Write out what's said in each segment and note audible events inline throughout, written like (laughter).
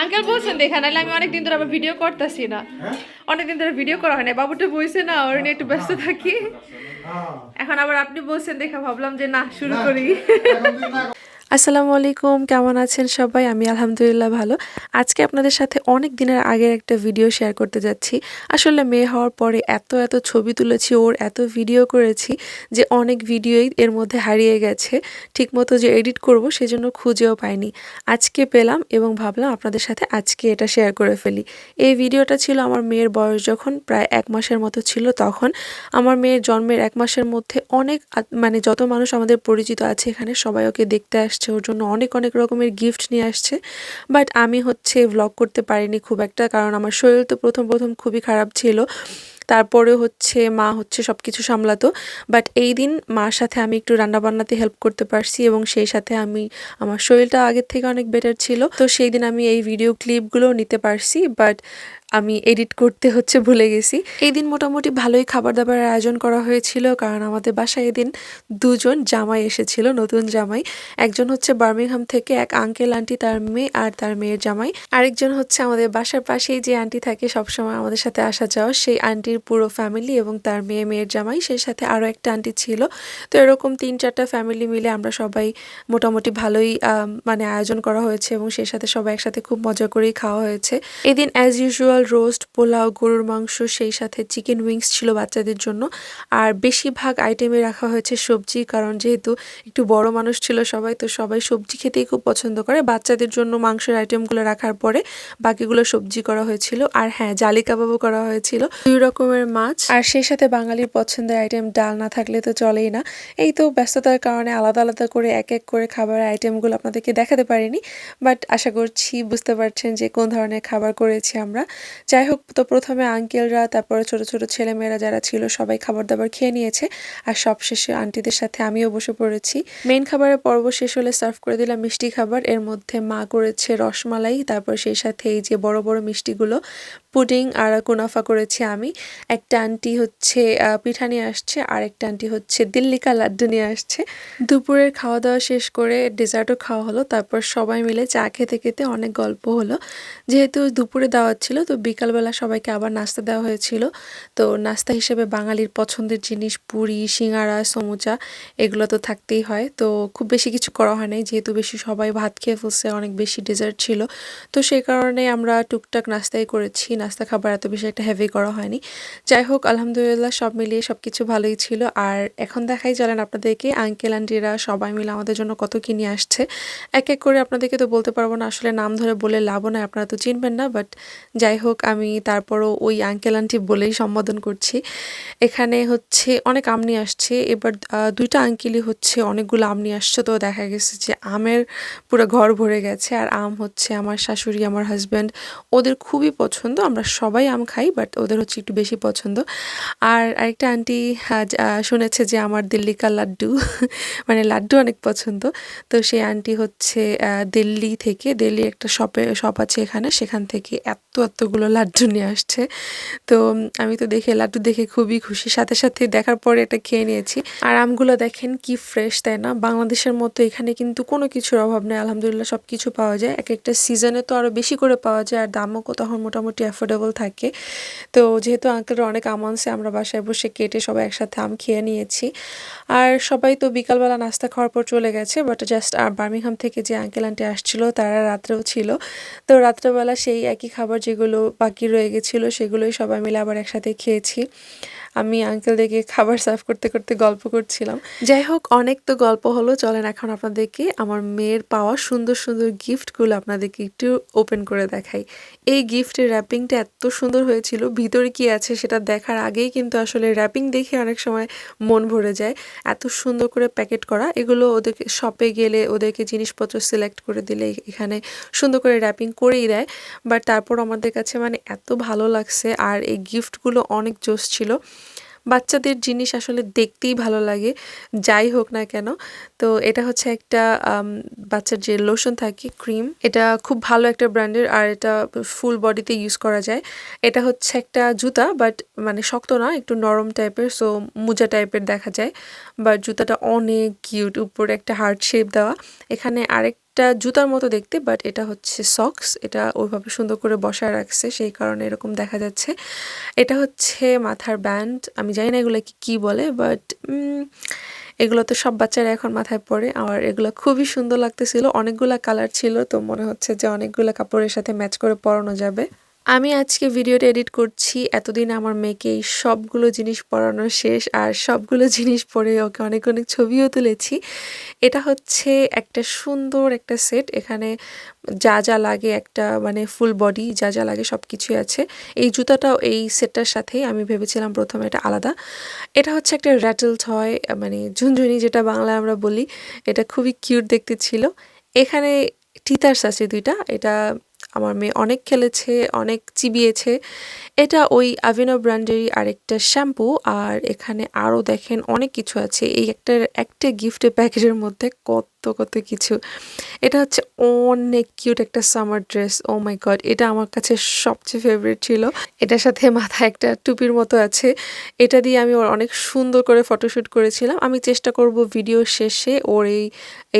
Uncle বলছেন দেখা নাহলে আমি অনেকদিন ধরে আবার ভিডিও করতেছি না। অনেকদিন ধরে ভিডিও করা হয় না বাবুটা বইছে না ওর নিয়ে একটু ব্যস্ত থাকি। এখন আবার আপনি বলছেন দেখা ভাবলাম যে না শুরু করি। আসসালামু আলাইকুম, কেমন আছেন সবাই? আমি আলহামদুলিল্লাহ ভালো। আজকে আপনাদের সাথে অনেক দিনের আগের একটা ভিডিও শেয়ার করতে যাচ্ছি। আসলে মেয়ে হওয়ার পরে এত এত ছবি তুলেছি, ওর এত ভিডিও করেছি যে অনেক ভিডিওই এর মধ্যে হারিয়ে গেছে। ঠিকমতো যে এডিট করব সেজন্য খুঁজেও পাইনি। আজকে পেলাম এবং ভাবলাম আপনাদের সাথে আজকে এটা শেয়ার করে ফেলি। এই ভিডিওটা ছিল আমার মেয়ের বয়স যখন প্রায় এক মাসের মতো ছিল তখন। আমার মেয়ের জন্মের এক মাসের মধ্যে অনেক মানে যত মানুষ আমাদের পরিচিত আছে এখানে সবাই ওকে দেখতে আসছে। ওর জন্য অনেক অনেক রকমের গিফট নিয়ে আসছে। বাট আমি হচ্ছে ভ্লগ করতে পারিনি খুব একটা, কারণ আমার শরীর তো প্রথম প্রথম খুবই খারাপ ছিল। তারপরে হচ্ছে মা হচ্ছে সব কিছু সামলাতো। বাট এই দিন মার সাথে আমি একটু রান্নাবান্নাতে হেল্প করতে পারছি এবং সেই সাথে আমি, আমার শরীরটা আগের থেকে অনেক বেটার ছিল। তো সেই দিন আমি এই ভিডিও ক্লিপগুলো নিতে পারছি বাট আমি এডিট করতে হচ্ছে ভুলে গেছি। এই দিন মোটামুটি ভালোই খাবার দাবারের আয়োজন করা হয়েছিল, কারণ আমাদের বাসায় এদিন দুজন জামাই এসেছিল, নতুন জামাই। একজন হচ্ছে বার্মিংহাম থেকে এক আঙ্কেল আন্টি তার মেয়ে আর তার মেয়ের জামাই। আরেকজন হচ্ছে আমাদের বাসার পাশেই যে আন্টি থাকে, সবসময় আমাদের সাথে আসা যাওয়া সেই আন্টির পুরো ফ্যামিলি এবং তার মেয়ে, মেয়ের জামাই, সেই সাথে আরও একটা আন্টি ছিল। তো এরকম তিন চারটা ফ্যামিলি মিলে আমরা সবাই মোটামুটি ভালোই মানে আয়োজন করা হয়েছে এবং সেই সাথে সবাই একসাথে খুব মজা করেই খাওয়া হয়েছে। এদিন অ্যাজ ইউজুয়াল রোস্ট পোলাও, গরুর মাংস, সেই সাথে চিকেন উইংস ছিল বাচ্চাদের জন্য। আর বেশিরভাগ আইটেমে রাখা হয়েছে সবজি, কারণ যেহেতু একটু বড় মানুষ ছিল সবাই, তো সবাই সবজি খেতেই খুব পছন্দ করে। বাচ্চাদের জন্য মাংসের আইটেমগুলো রাখার পরে বাকিগুলো সবজি করা হয়েছিল। আর হ্যাঁ জালি কাবাবও করা হয়েছিল। দুই রকমের মাছ। আর সেই সাথে বাঙালির পছন্দের আইটেম ডাল না থাকলে তো চলেই না। এই তো ব্যস্ততার কারণে আলাদা আলাদা করে এক এক করে খাবারের আইটেমগুলো আপনাদেরকে দেখাতে পারিনি। বাট আশা করছি বুঝতে পারছেন যে কোন ধরনের খাবার করেছি আমরা। যাই হোক, তো প্রথমে আঙ্কেলরা তারপরে ছোট ছোট ছেলেমেয়েরা যারা ছিল, সবাই খাবার দাবার খেয়ে নিয়েছে। আর সবশেষে আন্টিদের সাথে আমিও বসে পড়েছি। মেন খাবারের পর্ব শেষ হলে সার্ভ করে দিলাম মিষ্টি খাবার। এর মধ্যে মা করেছে রসমালাই। তারপর সেই সাথে এই যে বড় বড় মিষ্টিগুলো পুডিং আর কুনাফা করেছি আমি। একটা আন্টি হচ্ছে পিঠা নিয়ে আসছে আর একটা আন্টি হচ্ছে দিল্লিকা লাড্ডু নিয়ে আসছে। দুপুরের খাওয়া দাওয়া শেষ করে ডেজার্টও খাওয়া হলো, তারপর সবাই মিলে চা খেতে খেতে অনেক গল্প হলো। যেহেতু দুপুরে দাওয়াত ছিল, তো বিকালবেলা সবাইকে আবার নাস্তা দেওয়া হয়েছিল। তো নাস্তা হিসেবে বাঙালির পছন্দের জিনিস পুরি, সিঙ্গারা, সমুচা, এগুলো তো থাকতেই হয়। তো খুব বেশি কিছু করা হয় নাই, যেহেতু বেশি সবাই ভাত খেয়ে ফেলছে, অনেক বেশি ডেজার্ট ছিল। তো সেই কারণে আমরা টুকটাক নাস্তাই করেছি নাস্তা খাবার এত বেশি একটা হেভি করা হয়নি। যাই হোক আলহামদুলিল্লাহ সব মিলিয়ে সব কিছু ভালোই ছিল। আর এখন দেখাই চলেন আপনাদেরকে আঙ্কেল আন্টিরা সবাই মিলে আমাদের জন্য কত কি নিয়ে আসছে। এক এক করে আপনাদেরকে তো বলতে পারব না, আসলে নাম ধরে বলে লাভও নয় আপনারা তো চিনবেন না বাট যাই হোক আমি তারপরও ওই আঙ্কেল আন্টি বলেই সম্বোধন করছি। এখানে হচ্ছে অনেক আম নিয়ে আসছে, এবার দুইটা আঙ্কেলই হচ্ছে অনেকগুলো আম নিয়ে আসছে, তো দেখা গেছে যে আমের পুরো ঘর ভরে গেছে। আর আম হচ্ছে আমার শাশুড়ি, আমার হাজব্যান্ড ওদের খুবই পছন্দ। আমরা সবাই আম খাই বাট ওদের হচ্ছে একটু বেশি পছন্দ। আর আরেকটা আন্টি শুনেছে যে আমার দিল্লি কা লাড্ডু (laughs) মানে লাড্ডু অনেক পছন্দ। তো সেই আন্টি হচ্ছে দিল্লি থেকে, দিল্লি একটা শপে শপ আছে এখানে, সেখান থেকে এত এতগুলো লাড্ডু নিয়ে আসছে। তো আমি তো দেখে, লাড্ডু দেখে খুবই খুশি। সাথে সাথে দেখার পরে এটা খেয়ে নিয়েছি। আর আমগুলো দেখেন কি ফ্রেশ তাই না? বাংলাদেশের মতো এখানে কিন্তু কোনো কিছুর অভাব নেই। আলহামদুলিল্লাহ সব কিছু পাওয়া যায়। এক একটা সিজনে তো আরও বেশি করে পাওয়া যায়, আর দামও তখন মোটামুটি অ্যাফোর্ডেবল থাকে। তো যেহেতু আঙ্কেলের অনেক আম আমরা বাসায় বসে কেটে সবাই একসাথে আম খেয়ে নিয়েছি। আর সবাই তো বিকালবেলা নাস্তা খাওয়ার পর চলে গেছে বাট জাস্ট বার্মিংহাম থেকে যে আঙ্কেল আন্টি আসছিল, তারা রাত্রেও ছিল। তো রাত্রেবেলা সেই একই খাবার যেগুলো বাকি রয়ে গেছিল, সেগুলোই সবাই মিলে আবার একসাথে খেয়েছি। আমি আঙ্কেলদেরকে খাবার সার্ভ করতে করতে গল্প করছিলাম। যাই হোক, অনেক তো গল্প হলো, চলেন এখন আপনাদেরকে আমার মেয়ের পাওয়া সুন্দর সুন্দর গিফটগুলো আপনাদেরকে একটু ওপেন করে দেখাই। এই গিফটের র্যাপিংটা এত সুন্দর হয়েছিল, ভিতরে কি আছে সেটা দেখার আগেই কিন্তু আসলে র্যাপিং দেখে অনেক সময় মন ভরে যায়। এত সুন্দর করে প্যাকেট করা, এগুলো ওদেরকে শপে গেলে ওদেরকে জিনিসপত্র সিলেক্ট করে দিলে এখানে সুন্দর করে র্যাপিং করেই দেয়। বাট তারপর আমাদের কাছে মানে এত ভালো লাগছে, আর এই গিফটগুলো অনেক জোস ছিল। বাচ্চাদের জিনিস আসলে দেখতেই ভালো লাগে, যাই হোক না কেন। তো এটা হচ্ছে একটা বাচ্চার যে লোশন থাকে ক্রিম এটা খুব ভালো একটা ব্র্যান্ডের আর এটা ফুল বডিতে ইউজ করা যায়। এটা হচ্ছে একটা জুতা বাট মানে শক্ত না, একটু নরম টাইপের সো মোজা টাইপের দেখা যায়। বাট জুতাটা অনেক কিউট উপরে একটা হার্ট শেপ দেওয়া। এখানে আরেক একটা জুতার মতো দেখতে বাট এটা হচ্ছে সক্স এটা ওইভাবে সুন্দর করে বসায় রাখছে, সেই কারণে এরকম দেখা যাচ্ছে। এটা হচ্ছে মাথার ব্যান্ড আমি জানি না এগুলো কি, কী বলে বাট এগুলো তো সব বাচ্চারা এখন মাথায় পড়ে আর এগুলো খুবই সুন্দর লাগতেছিল, অনেকগুলো কালার ছিল, তো মনে হচ্ছে যে অনেকগুলো কাপড়ের সাথে ম্যাচ করে পরানো যাবে। আমি আজকে ভিডিওটা এডিট করছি, এতদিন আমার মেয়েকে এই সবগুলো জিনিস পড়ানো শেষ, আর সবগুলো জিনিস পরে ওকে অনেক অনেক ছবিও তুলেছি। এটা হচ্ছে একটা সুন্দর একটা সেট, এখানে যা যা লাগে একটা মানে ফুল বডি, যা যা লাগে সব কিছুই আছে। এই জুতাটাও এই সেটটার সাথেই আমি ভেবেছিলাম প্রথমে এটা আলাদা। এটা হচ্ছে একটা র্যাটেল হয় মানে ঝুনঝুনি যেটা বাংলায় আমরা বলি। এটা খুবই কিউট দেখতে ছিল। এখানে টিতার্স আছে দুইটা, এটা আমার মেয়ে অনেক খেলেছে, অনেক চিবিয়েছে। এটা ওই আভিনো ব্র্যান্ডেরই আরেকটা শ্যাম্পু আর এখানে আরও দেখেন অনেক কিছু আছে। এই একটা একটা গিফটের প্যাকেজের মধ্যে কত কত কিছু। এটা হচ্ছে অনেক কিউট একটা summer dress oh my god এটা আমার কাছে সবচেয়ে ফেভারিট ছিল। এটার সাথে মাথায় একটা টুপির মতো আছে। এটা দিয়ে আমি ওর অনেক সুন্দর করে ফটোশ্যুট করেছিলাম। আমি চেষ্টা করব ভিডিও শেষে ওর এই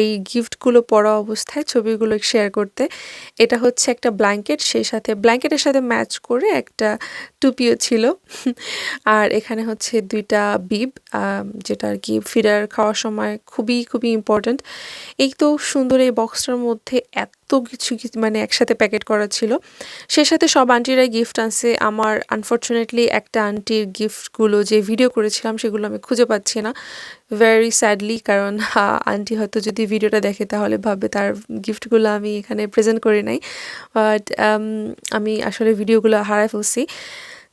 এই গিফটগুলো পরা অবস্থায় ছবিগুলো শেয়ার করতে। এটা হচ্ছে একটা ব্ল্যাঙ্কেট সেই সাথে ব্ল্যাঙ্কেটের সাথে ম্যাচ করে একটা টুপিও ছিল। আর এখানে হচ্ছে দুইটা বিব যেটা আর কি ফিরার খাওয়ার সময় খুবই খুবই ইম্পর্ট্যান্ট এই তো সুন্দর এই বক্সটার মধ্যে এত কিছু মানে একসাথে প্যাকেট করা ছিল। সে সাথে সব আন্টিরাই গিফট আনছে। আমার আনফর্চুনেটলি একটা আন্টির গিফটগুলো যে ভিডিও করেছিলাম, সেগুলো আমি খুঁজে পাচ্ছি না। ভেরি স্যাডলি কারণ আন্টি হয়তো যদি ভিডিওটা দেখে, তাহলে ভাববে তার গিফটগুলো আমি এখানে প্রেজেন্ট করে নাই। বাট আমি আসলে ভিডিওগুলো হারাই ফেলছি।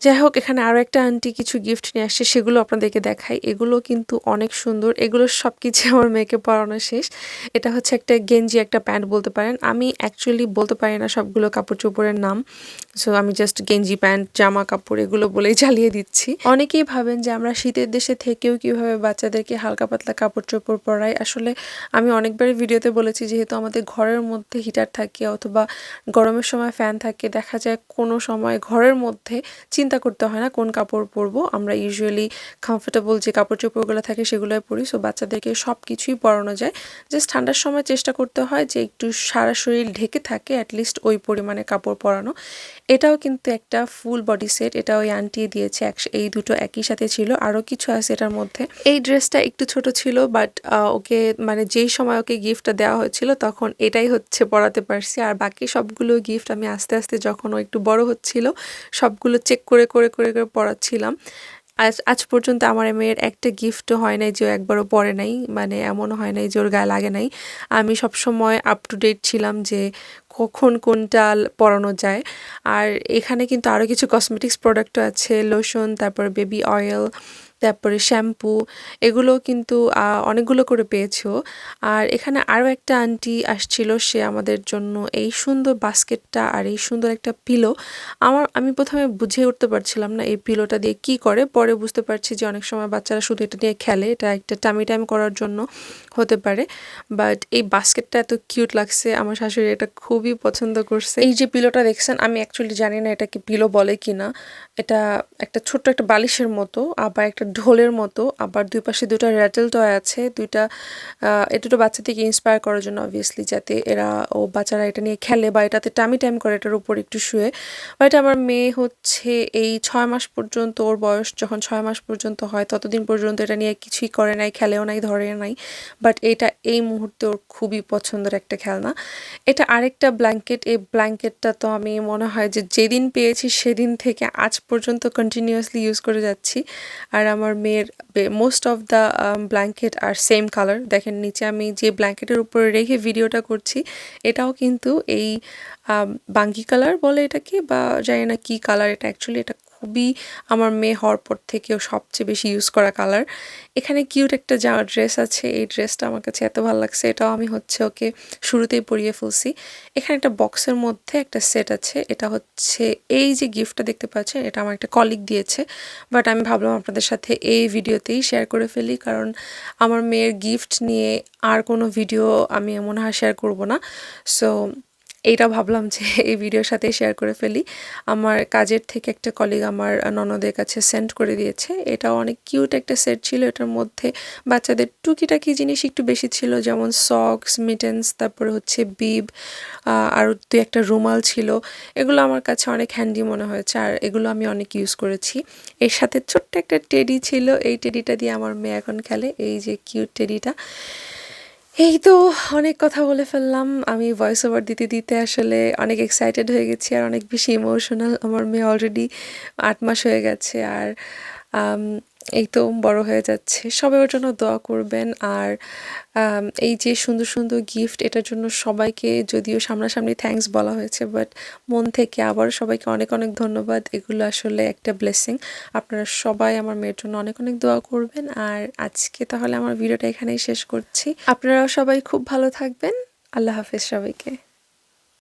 যাই হোক, এখানে আরও একটা আন্টি কিছু গিফট নিয়ে আসছে, সেগুলো আপনাদেরকে দেখাই। এগুলো কিন্তু অনেক সুন্দর। এগুলো সব কিছু আমার মেয়েকে পরানো শেষ। এটা হচ্ছে একটা গেঞ্জি, একটা প্যান্ট বলতে পারেন। আমি অ্যাকচুয়ালি বলতে পারি না সবগুলো কাপড় চোপড়ের নাম। সো আমি জাস্ট গেঞ্জি প্যান্ট, জামা কাপড় এগুলো বলেই চালিয়ে দিচ্ছি। অনেকেই ভাবেন যে আমরা শীতের দেশে থেকেও কীভাবে বাচ্চাদেরকে হালকা পাতলা কাপড় চোপড় পরাই। আসলে আমি অনেকবারই ভিডিওতে বলেছি, যেহেতু আমাদের ঘরের মধ্যে হিটার থাকে অথবা গরমের সময় ফ্যান থাকে, দেখা যায় কোনো সময় ঘরের মধ্যে চিন্তা করতে হয় না কোন কাপড় পরবো। আমরা ইউজুয়ালি কমফোর্টেবল যে কাপড় চোপড়গুলো থাকে সেগুলোই পরি। সো বাচ্চাদেরকে সব কিছুই পরানো যায়। জাস্ট ঠান্ডার সময় চেষ্টা করতে হয় যে একটু সারা শরীর ঢেকে থাকে অ্যাটলিস্ট ওই পরিমাণে কাপড় পরানো। এটাও কিন্তু একটা ফুল বডি সেট এটা ওই আন্টি দিয়েছে এই দুটো একই সাথে ছিল আরও কিছু আছে এটার মধ্যে। এই ড্রেসটা একটু ছোট ছিল বাট ওকে মানে যেই সময় ওকে গিফটটা দেওয়া হয়েছিল, তখন এটাই হচ্ছে পড়াতে পারছি। আর বাকি সবগুলো গিফট আমি আস্তে আস্তে যখন ও একটু বড় হচ্ছিল, সবগুলো চেক করে করে করে করে পড়াচ্ছিলাম আজ আজ পর্যন্ত আমার মেয়ের একটা গিফটও হয় নাই যে একবারও পরে নাই মানে এমনও হয় নাই যে ওর গায়ে লাগে নাই। আমি সবসময় আপ টু ডেট ছিলাম যে কখন কোনটা পরানো যায়। আর এখানে কিন্তু আরও কিছু কসমেটিক্স প্রোডাক্টও আছে লোশন তারপর বেবি অয়েল তারপরে শ্যাম্পু এগুলো কিন্তু অনেকগুলো করে পেয়েছ। আর এখানে আরও একটা আন্টি আসছিল, সে আমাদের জন্য এই সুন্দর বাস্কেটটা আর এই সুন্দর একটা পিলো আমার, আমি প্রথমে বুঝে উঠতে পারছিলাম না এই পিলোটা দিয়ে কি করে, পরে বুঝতে পারছি যে অনেক সময় বাচ্চারা শুধু এটা নিয়ে খেলে, এটা একটা টামি টাইম করার জন্য হতে পারে। বাট এই বাস্কেটটা এত কিউট লাগছে, আমার শাশুড়ি এটা খুবই পছন্দ করছে। এই যে পিলোটা দেখছেন, আমি অ্যাকচুয়ালি জানি না এটাকে পিলো বলে কি না এটা একটা ছোট্ট একটা বালিশের মতো, আবার একটা ঢোলের মতো, আবার দুই পাশে দুটো র্যাটেল টয় আছে, দুইটা এ দুটো বাচ্চাদেরকে ইন্সপায়ার করার জন্য অবভিয়াসলি যাতে এরা ও বাচ্চারা এটা নিয়ে খেলে বা এটাতে টামি টাইম করে এটার উপর একটু শুয়ে। বাট আমার মেয়ে হচ্ছে এই ছয় মাস পর্যন্ত, ওর বয়স যখন ছয় মাস পর্যন্ত হয়, ততদিন পর্যন্ত এটা নিয়ে কিছুই করে নাই, খেলেও নাই, ধরে নাই। বাট এটা এই মুহূর্তে ওর খুবই পছন্দের একটা খেলনা। এটা আরেকটা ব্ল্যাঙ্কেট এই ব্ল্যাঙ্কেটটা তো আমি মনে হয় যে যেদিন পেয়েছি সেদিন থেকে আজ পর্যন্ত কন্টিনিউয়াসলি ইউজ করে যাচ্ছি। আর আমার মেয়ের মোস্ট অফ দ্য ব্ল্যাঙ্কেট আর সেম কালার দেখেন, নিচে আমি যে ব্ল্যাঙ্কেটের উপরে রেখে ভিডিওটা করছি, এটাও কিন্তু এই বাঙ্গি কালার বলে এটাকে বা জানি না কী কালার এটা অ্যাকচুয়ালি এটা খুবই আমার মেয়ে হওয়ার পর থেকেও সবচেয়ে বেশি ইউজ করা কালার এখানে কিউট একটা যা ড্রেস আছে, এই ড্রেসটা আমার কাছে এত ভালো লাগছে, এটাও আমি হচ্ছে ওকে শুরুতেই পরিয়ে ফেলছি। এখানে একটা বক্সের মধ্যে একটা সেট আছে, এটা হচ্ছে এই যে গিফটটা দেখতে পাচ্ছেন, এটা আমার একটা কলিগ দিয়েছে। বাট আমি ভাবলাম আপনাদের সাথে এই ভিডিওতেই শেয়ার করে ফেলি, কারণ আমার মেয়ের গিফট নিয়ে আর কোনো ভিডিও আমি মনে হয় শেয়ার করব না। সো এইটা ভাবলাম যে (laughs) এই ভিডিওর সাথে শেয়ার করে ফেলি। আমার কাজের থেকে একটা কলিগ আমার ননদের কাছে সেন্ড করে দিয়েছে। এটাও অনেক কিউট একটা সেট ছিল। এটার মধ্যে বাচ্চাদের টুকিটাকি জিনিস একটু বেশি ছিল, যেমন সক্স মিটেন্স তারপরে হচ্ছে বিব আর দু একটা রুমাল ছিল। এগুলো আমার কাছে অনেক হ্যান্ডি মনে হয়েছে। আর এগুলো আমি অনেক ইউজ করেছি। এর সাথে ছোট্ট একটা টেডি ছিল। এই টেডিটা দিয়ে আমার মেয়ে এখন খেলে। এই যে কিউট টেডিটা এই তো অনেক কথা বলে ফেললাম। আমি ভয়েস ওভার দিতে দিতে আসলে অনেক এক্সাইটেড হয়ে গেছি আর অনেক বেশি ইমোশনাল আমার মেয়ে অলরেডি আট মাস হয়ে গেছে। আর এই তো বড় হয়ে যাচ্ছে। সবাই ওর জন্য দোয়া করবেন। আর এই যে সুন্দর সুন্দর গিফট এটার জন্য সবাইকে যদিও সামনাসামনি থ্যাঙ্কস বলা হয়েছে বাট মন থেকে আবার সবাইকে অনেক অনেক ধন্যবাদ। এগুলো আসলে একটা ব্লেসিং আপনারা সবাই আমার মেয়ের জন্য অনেক অনেক দোয়া করবেন। আর আজকে তাহলে আমার ভিডিওটা এখানেই শেষ করছি। আপনারাও সবাই খুব ভালো থাকবেন। আল্লাহ হাফেজ সবাইকে।